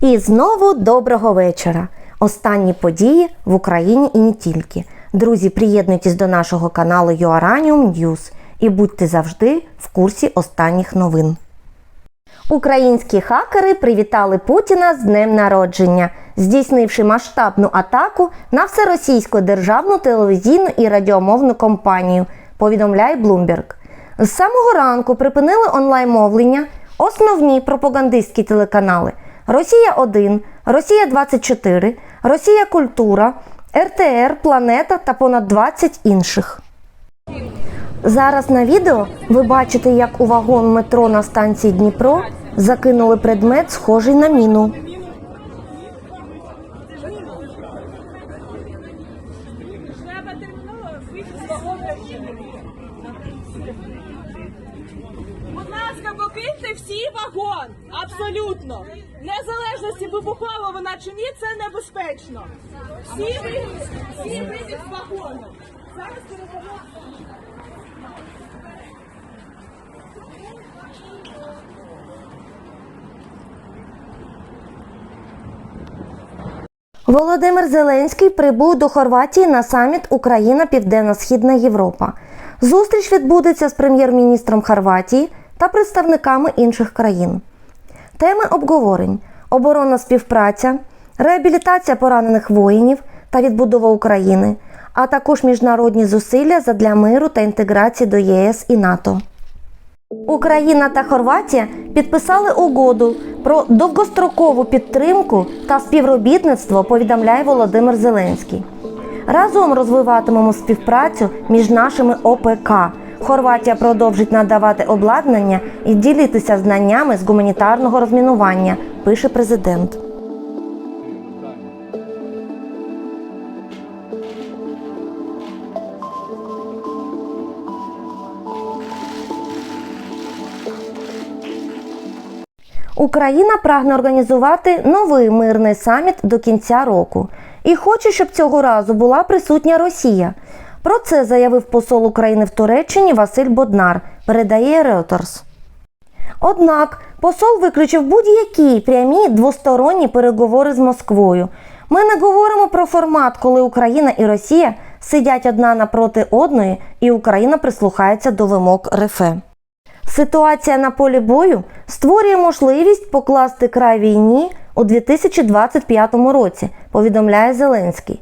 І знову доброго вечора. Останні події в Україні і не тільки. Друзі, приєднуйтесь до нашого каналу Юараніум News і будьте завжди в курсі останніх новин. Українські хакери привітали Путіна з днем народження, здійснивши масштабну атаку на всеросійську державну телевізійну і радіомовну компанію, повідомляє Bloomberg. З самого ранку припинили онлайн-мовлення основні пропагандистські телеканали Росія 1, Росія 24, Росія Культура, РТР, Планета та понад 20 інших. Зараз на відео ви бачите, як у вагон метро на станції Дніпро закинули предмет, схожий на міну. Треба терміново з вагона Будь ласка, покиньте всі вагон. Абсолютно. Незалежності вибухова вона чи ні, це небезпечно. Всі ви, всі вийдіть з вагону. Зараз. Володимир Зеленський прибув до Хорватії на саміт Україна Південно-Східна Європа. Зустріч відбудеться з прем'єр-міністром Хорватії та представниками інших країн. Теми обговорень: оборонна співпраця, реабілітація поранених воїнів та відбудова України, а також міжнародні зусилля задля миру та інтеграції до ЄС і НАТО. Україна та Хорватія підписали угоду про довгострокову підтримку та співробітництво, повідомляє Володимир Зеленський. Разом розвиватимемо співпрацю між нашими ОПК. Хорватія продовжить надавати обладнання і ділитися знаннями з гуманітарного розмінування, пише президент. Україна прагне організувати новий мирний саміт до кінця року і хоче, щоб цього разу була присутня Росія. Про це заявив посол України в Туреччині Василь Боднар, передає Reuters. Однак посол виключив будь-які прямі двосторонні переговори з Москвою. Ми не говоримо про формат, коли Україна і Росія сидять одна напроти одної, і Україна прислухається до вимог РФ. Ситуація на полі бою створює можливість покласти край війні у 2025 році, повідомляє Зеленський.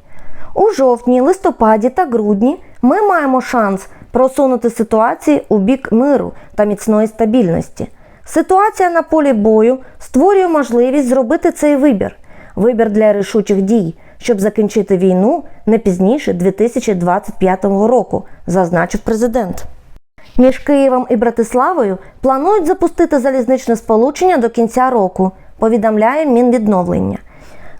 У жовтні, листопаді та грудні ми маємо шанс просунути ситуацію у бік миру та міцної стабільності. Ситуація на полі бою створює можливість зробити цей вибір вибір для рішучих дій, щоб закінчити війну не пізніше 2025 року, зазначив президент. Між Києвом і Братиславою планують запустити залізничне сполучення до кінця року, повідомляє Мінвідновлення.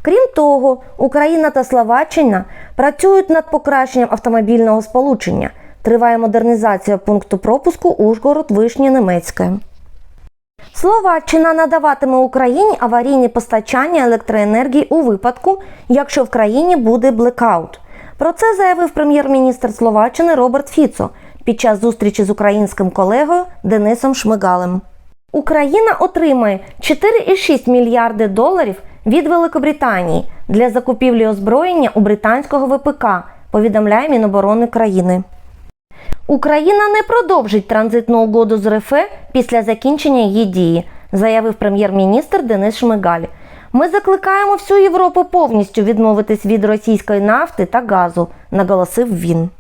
Крім того, Україна та Словаччина працюють над покращенням автомобільного сполучення. Триває модернізація пункту пропуску Ужгород Вишні Немецьке. Словаччина надаватиме Україні аварійні постачання електроенергії у випадку, якщо в країні буде блекаут. Про це заявив прем'єр-міністр Словаччини Роберт Фіцо під час зустрічі з українським колегою Денисом Шмигалем. Україна отримає 4,6 мільярди доларів від Великобританії для закупівлі озброєння у британського ВПК, повідомляє Міноборони країни. Україна не продовжить транзитну угоду з РФ після закінчення її дії, заявив прем'єр-міністр Денис Шмигаль. Ми закликаємо всю Європу повністю відмовитись від російської нафти та газу, наголосив він.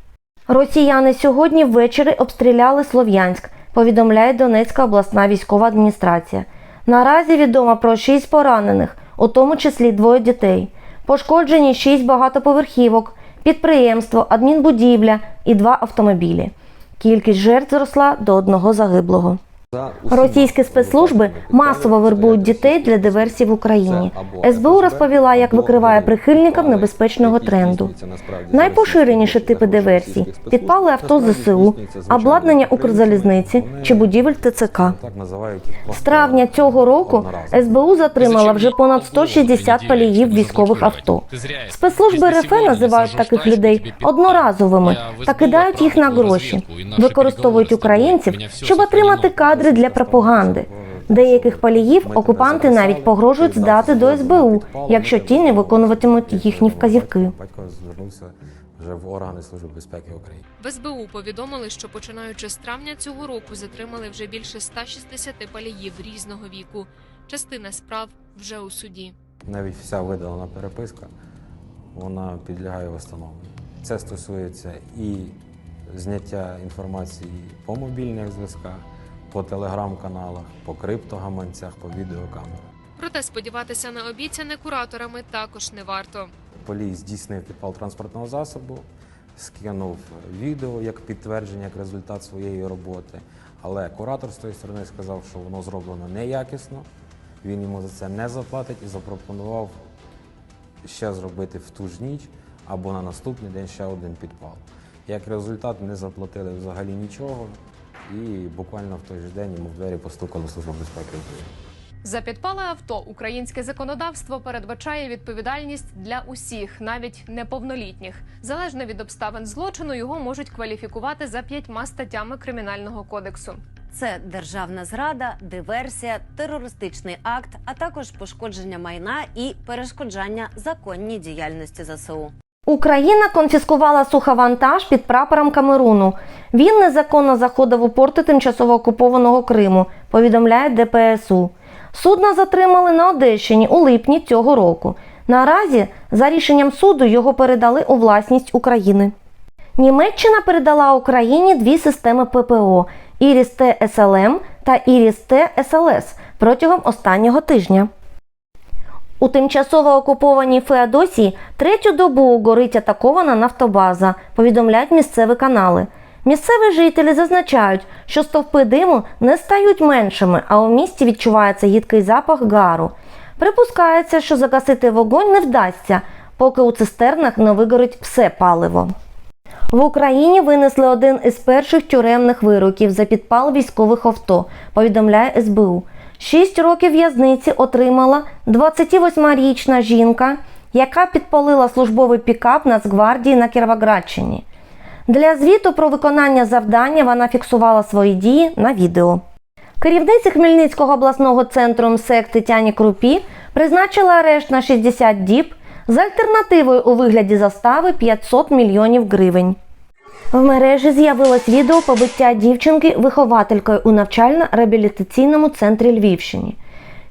Росіяни сьогодні ввечері обстріляли Слов'янськ, повідомляє Донецька обласна військова адміністрація. Наразі відомо про шість поранених, у тому числі двоє дітей. Пошкоджені шість багатоповерхівок, підприємство, адмінбудівля і два автомобілі. Кількість жертв зросла до одного загиблого. Російські спецслужби масово вербують дітей для диверсій в Україні. СБУ розповіла, як викриває прихильникам небезпечного тренду. Найпоширеніші типи диверсій підпали авто ЗСУ, обладнання Укрзалізниці чи будівель ТЦК. так називають їх З травня цього року СБУ затримала вже понад 160 паліїв військових авто. Спецслужби РФ називають таких людей одноразовими та кидають їх на гроші, використовують українців, щоб отримати кадри для пропаганди. Деяких паліїв окупанти навіть погрожують здати до СБУ, якщо ті не виконуватимуть їхні вказівки. Батько звернувся вже в органи Служби безпеки України. В СБУ повідомили, що починаючи з травня цього року затримали вже більше 160 паліїв різного віку. Частина справ вже у суді. Навіть вся видалена переписка, вона підлягає встановленню. Це стосується і зняття інформації по мобільних зв'язках, по телеграм-каналах, по криптогаманцях, по відеокамерах. Проте сподіватися на обіцяне кураторами також не варто. Полій здійснив підпал транспортного засобу, скинув відео як підтвердження, як результат своєї роботи. Але куратор з тої сторони сказав, що воно зроблено неякісно. Він йому за це не заплатить і запропонував ще зробити в ту ж ніч або на наступний день ще один підпал. Як результат, не заплатили взагалі нічого, і буквально в той же день йому в двері постукали Служба безпеки України. За підпале авто українське законодавство передбачає відповідальність для усіх, навіть неповнолітніх. Залежно від обставин злочину, його можуть кваліфікувати за п'ятьма статтями кримінального кодексу. Це державна зрада, диверсія, терористичний акт, а також пошкодження майна і перешкоджання законній діяльності ЗСУ. Україна конфіскувала суховантаж під прапором Камеруну. Він незаконно заходив у порти тимчасово окупованого Криму, повідомляє ДПСУ. Судна затримали на Одещині у липні цього року. Наразі, за рішенням суду, його передали у власність України. Німеччина передала Україні дві системи ППО Іріс Т СЛМ та Іріс Т СЛС протягом останнього тижня. У тимчасово окупованій Феодосії третю добу горить атакована нафтобаза, повідомляють місцеві канали. Місцеві жителі зазначають, що стовпи диму не стають меншими, а у місті відчувається їдкий запах гару. Припускається, що загасити вогонь не вдасться, поки у цистернах не вигорить все паливо. В Україні винесли один із перших тюремних вироків за підпал військових авто, повідомляє СБУ. Шість років в'язниці отримала 28-річна жінка, яка підпалила службовий пікап Нацгвардії на Кіровоградщині. Для звіту про виконання завдання вона фіксувала свої дії на відео. Керівниці Хмельницького обласного центру МСЕК Тетяні Крупі призначила арешт на 60 діб з альтернативою у вигляді застави 500 мільйонів гривень. В мережі з'явилось відео побиття дівчинки вихователькою у навчально-реабілітаційному центрі Львівщині.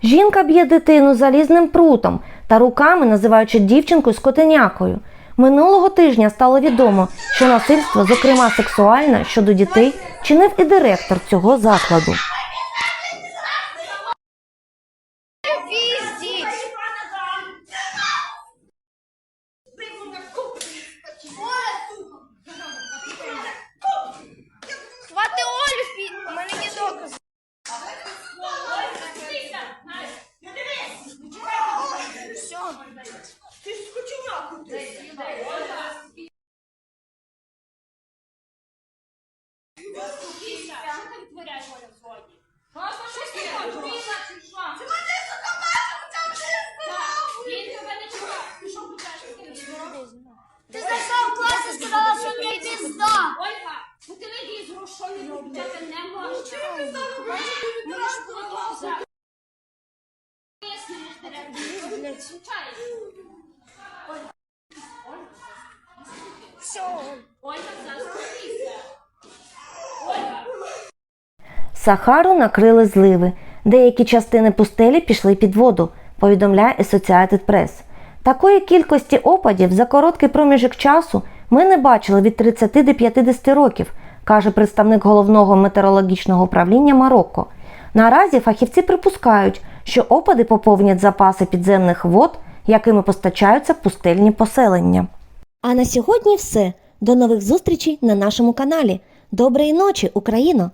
Жінка б'є дитину залізним прутом та руками, називаючи дівчинку скотинякою. Минулого тижня стало відомо, що насильство, зокрема сексуальне, щодо дітей, чинив і директор цього закладу. Ти. Ти зайшов в клас і сказала, що мені пізда. Ольга, по телевізору що не робити не можна. Можеш показати. Пояснюєш директору. Звичайно. Сахару накрили зливи. Деякі частини пустелі пішли під воду, повідомляє Associated Press. Такої кількості опадів за короткий проміжок часу ми не бачили від 30 до 50 років, каже представник головного метеорологічного управління Марокко. Наразі фахівці припускають, що опади поповнять запаси підземних вод, якими постачаються пустельні поселення. А на сьогодні все. До нових зустрічей на нашому каналі. Доброї ночі, Україно!